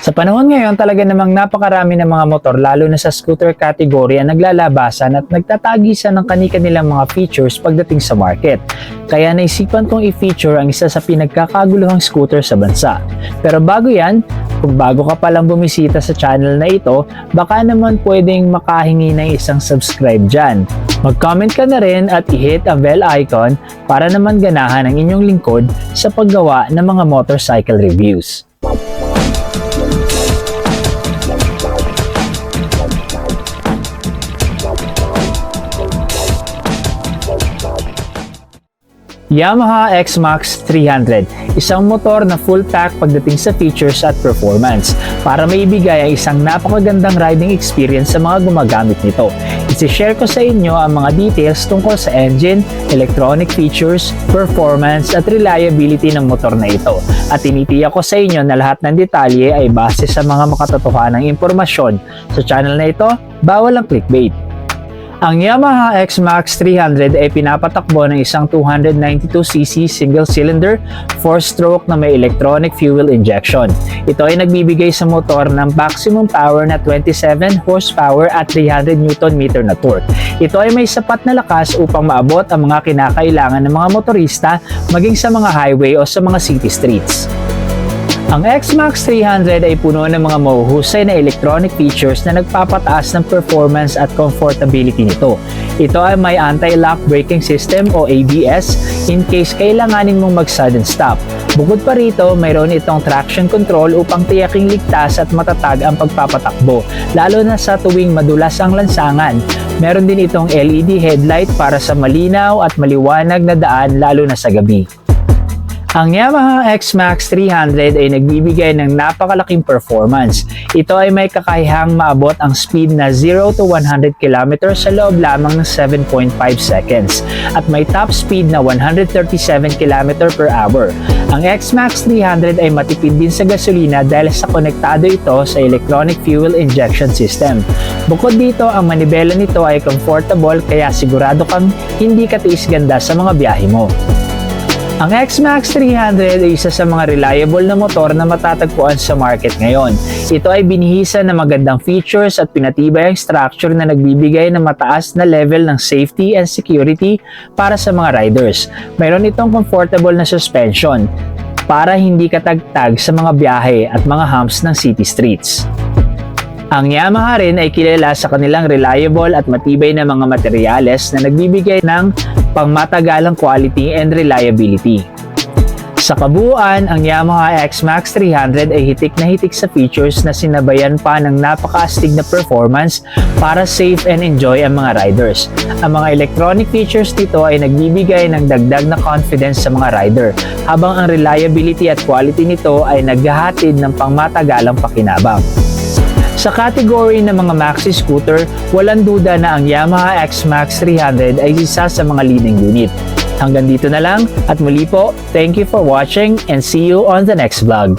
Sa panahon ngayon, talaga namang napakarami ng mga motor lalo na sa scooter category ang naglalabasan at nagtatagisan ng kani-kanilang mga features pagdating sa market. Kaya naisipan kong i-feature ang isa sa pinagkakaguluhang scooter sa bansa. Pero bago yan, kung bago ka palang bumisita sa channel na ito, baka naman pwedeng makahingi ng isang subscribe dyan. Mag-comment ka na rin at i-hit ang bell icon para naman ganahan ang inyong lingkod sa paggawa ng mga motorcycle reviews. Yamaha X-Max 300, isang motor na full pack pagdating sa features at performance para maibigay ang isang napakagandang riding experience sa mga gumagamit nito. Isi-share ko sa inyo ang mga details tungkol sa engine, electronic features, performance at reliability ng motor na ito. At tinitiyak ko sa inyo na lahat ng detalye ay base sa mga makatotohanang impormasyon. Sa channel na ito, bawal ang clickbait. Ang Yamaha X-Max 300 ay pinapatakbo ng isang 292cc single-cylinder 4-stroke na may electronic fuel injection. Ito ay nagbibigay sa motor ng maximum power na 27 horsepower at 300 Nm na torque. Ito ay may sapat na lakas upang maabot ang mga kinakailangan ng mga motorista maging sa mga highway o sa mga city streets. Ang X-Max 300 ay puno ng mga mahuhusay na electronic features na nagpapataas ng performance at comfortability nito. Ito ay may anti-lock braking system o ABS in case kailanganin mong mag-sudden stop. Bukod pa rito, mayroon itong traction control upang tiyaking ligtas at matatag ang pagpapatakbo, lalo na sa tuwing madulas ang lansangan. Meron din itong LED headlight para sa malinaw at maliwanag na daan lalo na sa gabi. Ang Yamaha X-Max 300 ay nagbibigay ng napakalaking performance. Ito ay may kakayahang maabot ang speed na 0 to 100 km sa loob lamang ng 7.5 seconds at may top speed na 137 km per hour. Ang X-Max 300 ay matipid din sa gasolina dahil sa konektado ito sa electronic fuel injection system. Bukod dito, ang manibela nito ay comfortable kaya sigurado kang hindi katiis ganda sa mga biyahe mo. Ang X-Max 300 ay isa sa mga reliable na motor na matatagpuan sa market ngayon. Ito ay binihisa ng magandang features at pinatibay ang structure na nagbibigay ng mataas na level ng safety and security para sa mga riders. Mayroon itong comfortable na suspension para hindi katagtag sa mga biyahe at mga humps ng city streets. Ang Yamaha rin ay kilala sa kanilang reliable at matibay na mga materyales na nagbibigay ng pangmatagalang quality and reliability. Sa kabuuan, ang Yamaha X-Max 300 ay hitik na hitik sa features na sinabayan pa ng napakaastig na performance para safe and enjoy ang mga riders. Ang mga electronic features nito ay nagbibigay ng dagdag na confidence sa mga rider, habang ang reliability at quality nito ay naghahatid ng pangmatagalang pakinabang. Sa category ng mga maxi scooter, walang duda na ang Yamaha X-Max 300 ay isa sa mga leading unit. Hanggang dito na lang at muli po, thank you for watching and see you on the next vlog.